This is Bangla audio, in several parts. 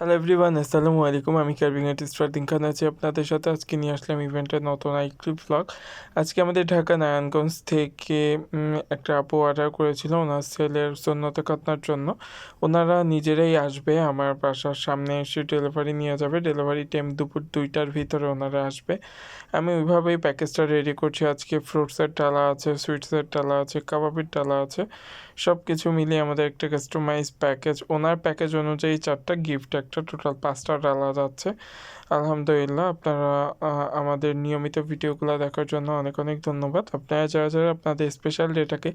হ্যালো এভরিওয়ান আসসালামু আলাইকুম আমি কার্ভিং আর্টিস্ট ফারদিন খান আছি আপনাদের সাথে। আজকে নিয়ে আসলাম ইভেন্টের নতুন আইক্লিপ ব্লগ আজকে আমাদের ঢাকা নারায়ণগঞ্জ থেকে একটা আপু অর্ডার করেছিল। ওনার সেলের সন্ন্যতে কাটনার জন্য। ওনারা নিজেরাই আসবে। আমার বাসার সামনে এসে ডেলিভারি নিয়ে যাবে। ডেলিভারি টাইম দুপুর দুইটার ভিতরে ওনারা আসবে। আমি ওইভাবেই প্যাকেজটা রেডি করছি। আজকে ফ্রুটসের ডালা আছে সুইটসের ডালা আছে, কাবাবের ডালা আছে। সব কিছু মিলিয়ে আমাদের একটা কাস্টমাইজ প্যাকেজ ওনার প্যাকেজ অনুযায়ী চারটা গিফট একটা টোটাল পাঁচটা ডালা যাচ্ছে। আলহামদুলিল্লাহ, আপনারা আমাদের নিয়মিত ভিডিওগুলো দেখার জন্য অনেক অনেক ধন্যবাদ। আপনারা যারা যারা আপনাদের স্পেশাল ডেটাকে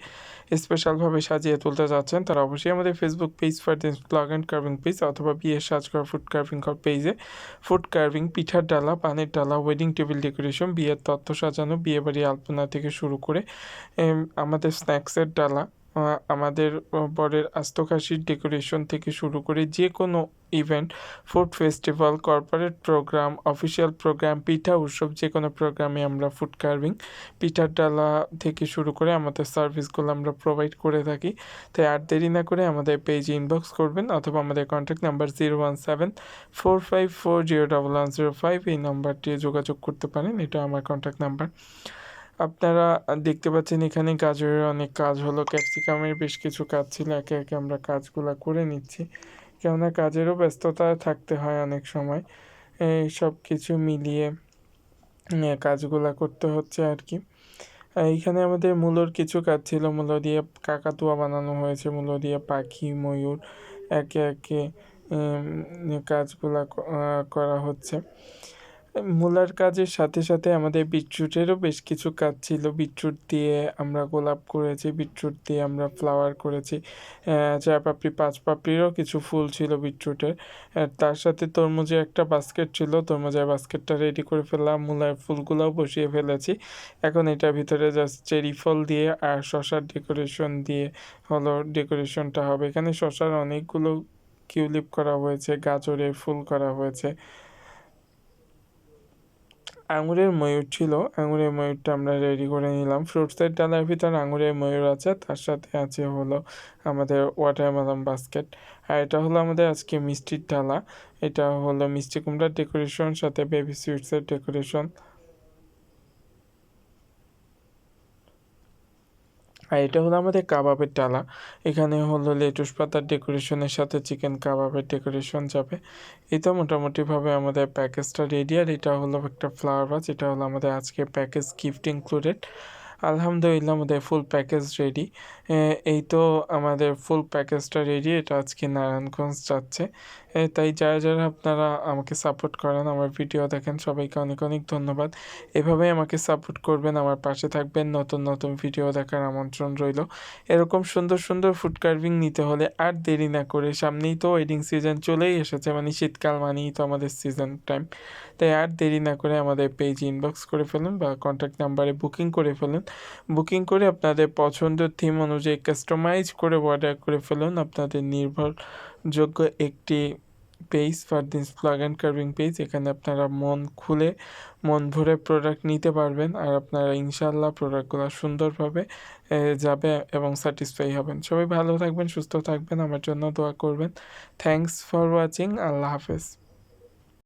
স্পেশালভাবে সাজিয়ে তুলতে যাচ্ছেন তারা অবশ্যই আমাদের ফেসবুক পেজ ফর দিন ব্লগ অ্যান্ড কার্ভিং পেজ অথবা বিয়ের সাজ করা ফুড কার্ভিং কর পেজে ফুড কার্ভিং পিঠার ডালা, পানের ডালা ওয়েডিং টেবিল ডেকোরেশন বিয়ের তত্ত্ব সাজানো বিয়ে বাড়ি আলপনা থেকে শুরু করে আমাদের স্ন্যাক্সের ডালা আমাদের বরের আস্তকাশির ডেকোরেশন থেকে শুরু করে যে কোনো event, food festival, corporate program official program, পিঠা উৎসব যে কোনো প্রোগ্রামে আমরা ফুড কার্ভিং পিঠার ডালা থেকে শুরু করে আমাদের সার্ভিসগুলো আমরা প্রোভাইড করে থাকি। তাই আর দেরি না করে আমাদের পেজে ইনবক্স করবেন অথবা আমাদের contact number zero one seven four five four zero double one zero five এই নাম্বারটি যোগাযোগ করতে পারেন, এটা আমার কন্ট্যাক্ট নাম্বার। আপনারা দেখতে পাচ্ছেন এখানে গাজরের অনেক কাজ হলো। ক্যাপসিকামের বেশ কিছু কাজ ছিল, একে একে আমরা কাজগুলো করে নিচ্ছি। কেননা কাজেরও ব্যস্ততা থাকতে হয় অনেক সময়। এই সব কিছু মিলিয়ে কাজগুলো করতে হচ্ছে আর কি। এইখানে আমাদের মূলর কিছু কাজ ছিল। মূলো দিয়ে কাকাতুয়া বানানো হয়েছে, মূলো দিয়ে পাখি, ময়ূর, একে একে কাজগুলা করা হচ্ছে। মূলার কাজের সাথে সাথে আমাদের বিটরুটেরও বেশ কিছু কাজ ছিল। বিটরুট দিয়ে আমরা গোলাপ করেছি, বিটরুট দিয়ে আমরা ফ্লাওয়ার করেছি। চার পাপড়ি, পাঁচ পাপড়িরও কিছু ফুল ছিল বিটরুটের। তার সাথে তরমুজের একটা বাস্কেট ছিল। তরমুজের বাস্কেটটা রেডি করে ফেললাম। মূলার ফুলগুলোও বসিয়ে ফেলেছি। এখন এটার ভিতরে জাস্ট চেরি ফল দিয়ে আর শশার ডেকোরেশন দিয়ে হলো ডেকোরেশনটা হবে। এখানে শশার অনেকগুলো কিউলিপ করা হয়েছে, গাজরের ফুল করা হয়েছে। আঙুরের ময়ূর ছিল। আঙুরের ময়ূরটা আমরা রেডি করে নিলাম। ফ্রুটসের ডালার ভিতরে আঙুরের ময়ূর আছে, তার সাথে আছে হলো আমাদের ওয়াটারমেলন বাস্কেট আর এটা হলো আমাদের আজকে মিষ্টির ডালা। এটা হলো মিষ্টি কুমড়ার ডেকোরেশন সাথে বেবি সুইটসের ডেকোরেশন আর এটা হলো আমাদের কাবাবের ডালা। এখানে হলো লেটুস পাতার ডেকোরেশনের সাথে চিকেন কাবাবের ডেকোরেশন যাবে। এটা মোটামুটিভাবে আমাদের প্যাকেজটা রেডি আর এটা হলো একটা ফ্লাওয়ার ভাস এটা হলো আমাদের আজকে প্যাকেজ গিফট ইনক্লুডেড আলহামদুলিল্লাহ আমাদের ফুল প্যাকেজ রেডি এই তো আমাদের ফুল প্যাকেজটা রেডি এটা আজকে নারায়ণগঞ্জ যাচ্ছে। তাই যারা যারা আপনারা আমাকে সাপোর্ট করেন, আমার ভিডিও দেখেন, সবাইকে অনেক অনেক ধন্যবাদ। এভাবেই আমাকে সাপোর্ট করবেন, আমার পাশে থাকবেন, নতুন নতুন ভিডিও দেখার আমন্ত্রণ রইল। এরকম সুন্দর সুন্দর ফুড কার্ভিং নিতে হলে আর দেরি না করে সামনেই তো ওয়েডিং সিজন চলেই এসেছে মানে শীতকাল মানেই তো আমাদের সিজন টাইম তাই আর দেরি না করে আমাদের পেজ ইনবক্স করে ফেলুন বা কন্ট্যাক্ট নাম্বারে বুকিং করে ফেলুন। বুকিং করে আপনাদের পছন্দের থিম অনুযায়ী কাস্টমাইজ করে অর্ডার করে ফেলুন। আপনাদের নির্ভরযোগ্য একটি page Fardin's plug and carving page এখানে আপনারা মন খুলে, মন ভরে প্রোডাক্ট নিতে পারবেন আর আপনারা ইনশাল্লাহ প্রোডাক্টগুলো সুন্দরভাবে যাবে এবং স্যাটিসফাই হবেন। সবাই ভালো থাকবেন, সুস্থ থাকবেন, আমার জন্য দোয়া করবেন। থ্যাংকস ফর ওয়াচিং আল্লাহ হাফেজ।